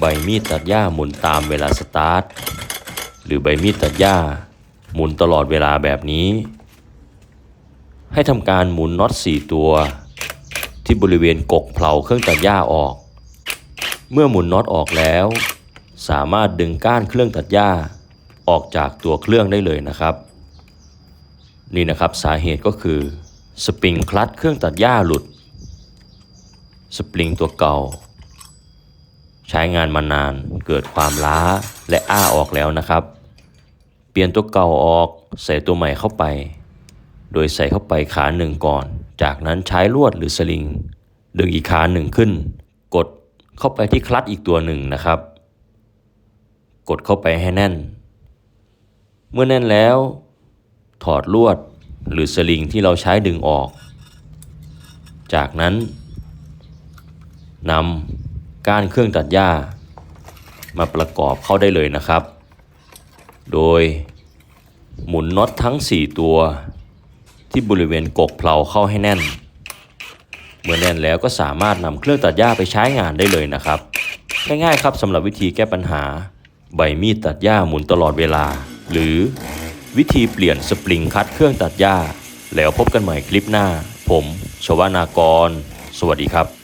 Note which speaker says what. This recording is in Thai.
Speaker 1: ใบมีดตัดหญ้าหมุนตามเวลาสตาร์ท หรือใบมีดตัดหญ้าหมุนตลอดเวลาแบบนี้ ให้ทำการหมุนน็อต 4 ตัว ที่บริเวณกกเพลาเครื่องตัดหญ้าออก เมื่อหมุนน็อตออกแล้ว สามารถดึงก้านเครื่องตัดหญ้าออกจากตัวเครื่องได้เลยนะครับ นี่นะครับสาเหตุก็คือสปริงคลัตช์เครื่องตัดหญ้าหลุด สปริงตัวเก่า ใช้งานมานานเกิดความล้าและอ้าออกแล้วนะครับ เปลี่ยนตัวเก่าออกใส่ตัวใหม่เข้าไป โดยใส่เข้าไปขาหนึ่งก่อน จากนั้นใช้ลวดหรือสลิง ดึงอีกขาหนึ่งขึ้น กดเข้าไปที่คลัตช์อีกตัวหนึ่งนะครับ กดเข้าไปให้แน่น เมื่อแน่นแล้ว ถอดลวดหรือสลิงที่เราใช้ดึงออก จากนั้นนำ ก้านเครื่องตัดหญ้า มาประกอบเข้าได้เลยนะครับ โดยหมุนน็อตทั้ง 4 ตัว ที่บริเวณกกเพลาเข้าให้แน่น เมื่อแน่นแล้วก็สามารถนำเครื่องตัดหญ้าไปใช้งานได้เลยนะครับ ง่ายๆครับสำหรับวิธีแก้ปัญหา ใบมีดตัดหญ้าหมุนตลอดเวลา หรือวิธีเปลี่ยนสปริงคัดเครื่องตัดหญ้า แล้วพบกันใหม่คลิปหน้า ผม ชวานากร สวัสดีครับ